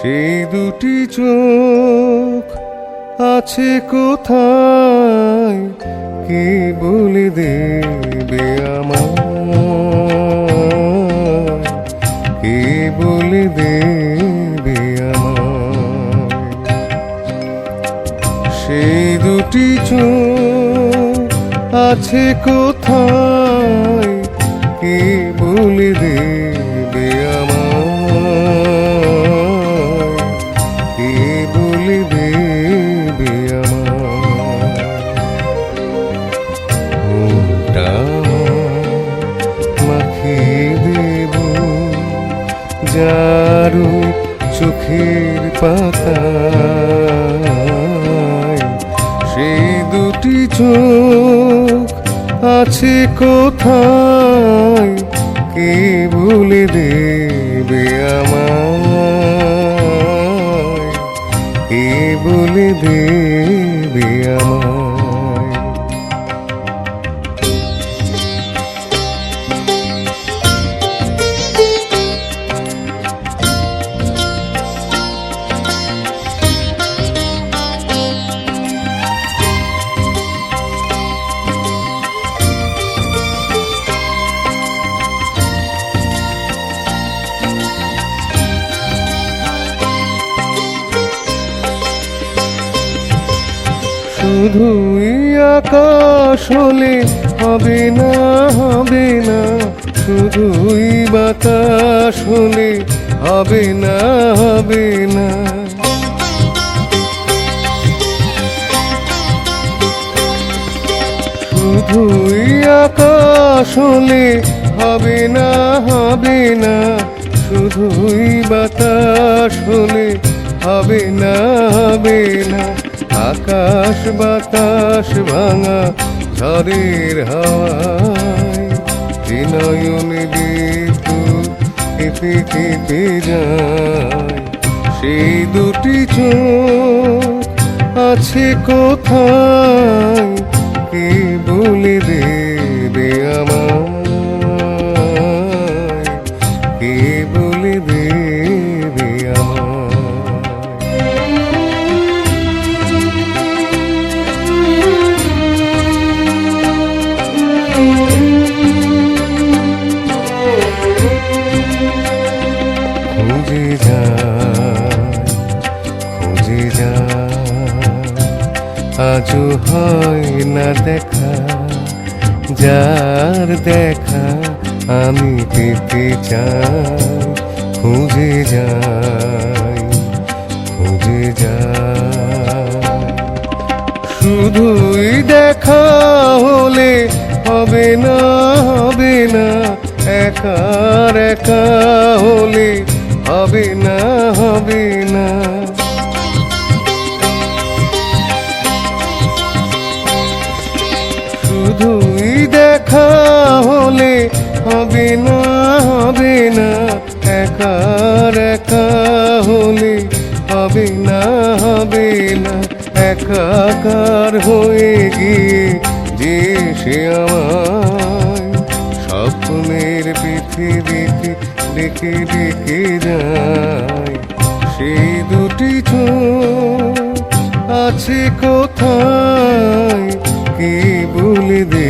সেই দুটি চোখ আছে কোথায়? কে বলে দেবে আমার কে বলে দেবে আমার সেই দুটি চোখ আছে কোথায়? কে বলে দেবে চোখের পাতায়। সেই দুটি চোখ আছে কোথায়? কে বলে দেবে আমায়? কে বলে দেবে আমায়? শুধুই আকাশ হলে হবে না হবে না। শুধুই বাতাস হলে হবে না হবে না। শুধুই আকাশ হলে হবে না হবে না। শুধুই বাতাস হলে হবে না হবে না। আকাশ, বাতাস ভাঙা ঝড়ের হাওয়ায় নয়নে কেঁপে যায়। সেই দুটি চোখ আছে কোথায়? কে বলে দেবে আমায়? কে বলে দেবে আজও হয় না দেখা, যার দেখা আমি পেতে চাই। খুঁজে যাই খুঁজে যাই শুধুই দেখা হলে হবে না হবে না। একার একা হলে হবে না হবে না। শুধুই দেখা হলে হবে না হবে না। একার একা হলে হবে না হবে না। একাকার হয়ে গিয়ে যে সে আমায় স্বপ্নের পৃথিবীতে ডেকে ডেকে যায়। সেই দুটি চোখ আছে কোথায়? কে বলে আমার